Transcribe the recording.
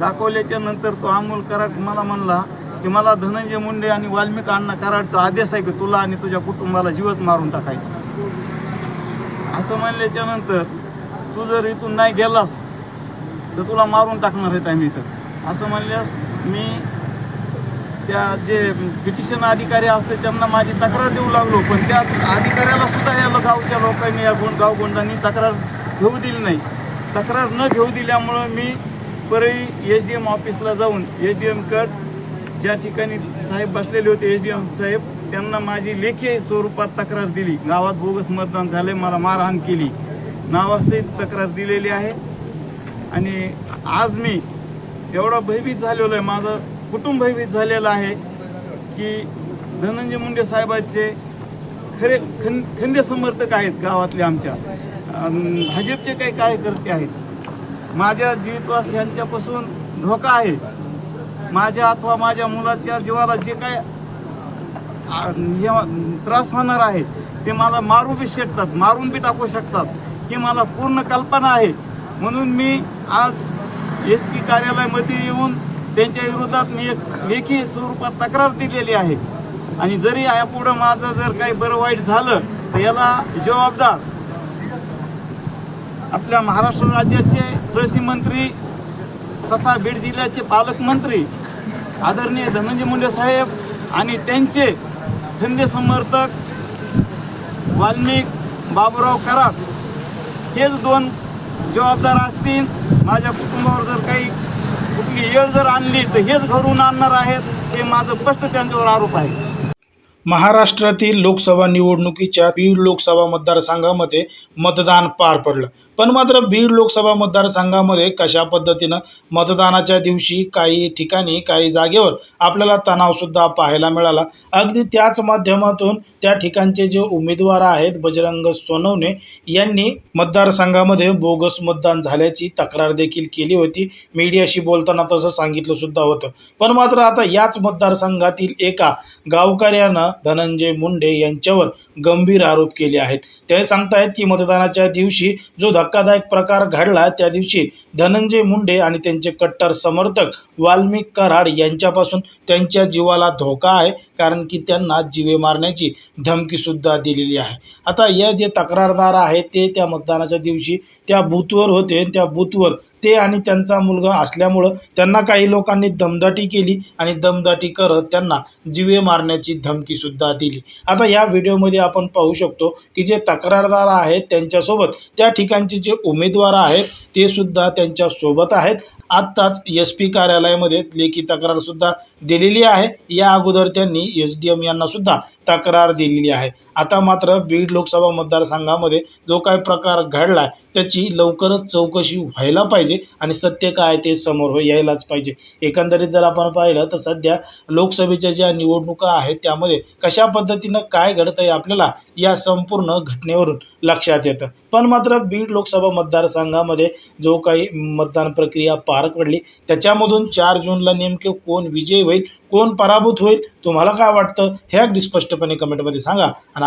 दाखवल्याच्या नंतर तो अमोल कराड मला म्हणला की मला धनंजय मुंडे आणि वाल्मिक अण्णा कराडचा आदेश आहे की तुला आणि तुझ्या कुटुंबाला जीवच मारून टाकायचा. असं म्हणल्याच्या नंतर तू जर इथून नाही गेलास तर तुला मारून टाकणार आहेत आम्ही इथं. असं म्हणल्यास मी त्या जे पिटिशन अधिकारी असते त्यांना माझी तक्रार देऊ लागलो पण त्या अधिकाऱ्याला सुद्धा या गावच्या लोकांनी या गुण गावगुंडांनी तक्रार घेऊ दिली नाही. तक्रार न घेऊ दिल्यामुळं मी परळी एच डी एम ऑफिसला जाऊन एच डी एमकड ज्या ठिकाणी साहेब बसलेले होते एच डी एम साहेब त्यांना माझी लेखी स्वरूपात तक्रार दिली. गावात बोगस मतदान झाले मला मारहाण केली. नावासहित तक्रार दिलेली आहे. आणि आज मी एवढा भयभीत झालेलो आहे माझं कुटुंब भयभीत झालेलं आहे की धनंजय मुंडे साहेबाचे खरे खं खंदे समर्थक आहेत गावातले आमच्या. भाजपचे काही कार्यकर्ते आहेत. माझ्या जीवितवास यांच्यापासून धोका आहे. माझ्या अथवा माझ्या मुलाच्या जीवाला जे काय त्रास होणार आहे ते मला मारू बी शकतात मारून बी टाकू शकतात ही मला पूर्ण कल्पना आहे. म्हणून मी आज एस पी कार्यालयामध्ये येऊन त्यांच्या विरोधात मी एक लेखी स्वरूपात तक्रार दिलेली आहे. आणि जरी यापुढं माझं जर काही बरं वाईट झालं तर याला जबाबदार आपल्या महाराष्ट्र राज्याचे कृषी मंत्री तथा बीड जिल्ह्याचे पालकमंत्री आदरणीय धनंजय मुंडे साहेब आणि त्यांचे धंदे समर्थक वाल्मिक बाबूराव कराड हेच दोन जबाबदार असतील. माझ्या कुटुंबावर जर काही कुठली येळ जर आणली तर हेच घडवून आणणार आहेत हे माझं स्पष्ट त्यांच्यावर आरोप आहे. महाराष्ट्रातील लोकसभा निवडणुकीच्या बीड लोकसभा मतदारसंघामध्ये मतदान पार पडलं. पण मात्र बीड लोकसभा मतदारसंघामध्ये कशा पद्धतीनं मतदानाच्या दिवशी काही ठिकाणी काही जागेवर आपल्याला तणावसुद्धा पाहायला मिळाला. अगदी त्याच माध्यमातून त्या ठिकाणचे जे उमेदवार आहेत बजरंग सोनवणे यांनी मतदारसंघामध्ये बोगस मतदान झाल्याची तक्रार देखील केली होती. मीडियाशी बोलताना तसं सांगितलं सुद्धा होतं. पण मात्र आता याच मतदारसंघातील एका गावकऱ्यानं धनंजय मुंडे यांच्यावर गंभीर आरोप केले आहेत. ते सांगतायत की मतदानाच्या दिवशी जो धक्कादायक प्रकार घडला त्या दिवशी धनंजय मुंडे आणि त्यांचे कट्टर समर्थक वाल्मिक कराड यांच्यापासून त्यांच्या जीवाला धोका आहे. कारण की त्यांना जीवे मारण्याची धमकीसुद्धा दिलेली आहे. आता या जे तक्रारदार आहेत ते त्या मतदानाच्या दिवशी त्या बूथवर होते त्या बूथवर ते आणि त्यांचा मुलगा असल्यामुळं त्यांना काही लोकांनी दमदाटी केली आणि दमदाटी करत त्यांना जीवे मारण्याची धमकीसुद्धा दिली. आता या व्हिडिओमध्ये आपण पाहू शकतो की जे तक्रारदार आहेत त्यांच्यासोबत त्या ठिकाणचे जे उमेदवार आहेत ते सुद्धा त्यांच्यासोबत आहेत. आत्ताच एस पी कार्यालयामध्ये लेखी तक्रारसुद्धा दिलेली आहे. या अगोदर त्यांनी एस डी एम यांना सुद्धा तक्रार दिलेली आहे. आता मात्र बीड लोकसभा मतदारसंघामध्ये जो काय प्रकार घडला त्याची लवकरच चौकशी व्हायला पाहिजे आणि सत्य काय ते समोर हो- यायलाच पाहिजे. एकंदरीत जर आपण पाहिलं तर सध्या लोकसभेच्या ज्या निवडणुका आहेत त्यामध्ये कशा पद्धतीनं काय घडतं आहे आपल्याला या संपूर्ण घटनेवरून लक्षात येतं. पण मात्र बीड लोकसभा मतदारसंघामध्ये जो काही मतदान प्रक्रिया पार पडली त्याच्यामधून चार जूनला नेमके कोण विजयी होईल कोण पराभूत होईल तुम्हाला काय वाटतं हे अगदी स्पष्टपणे कमेंटमध्ये सांगा. आणि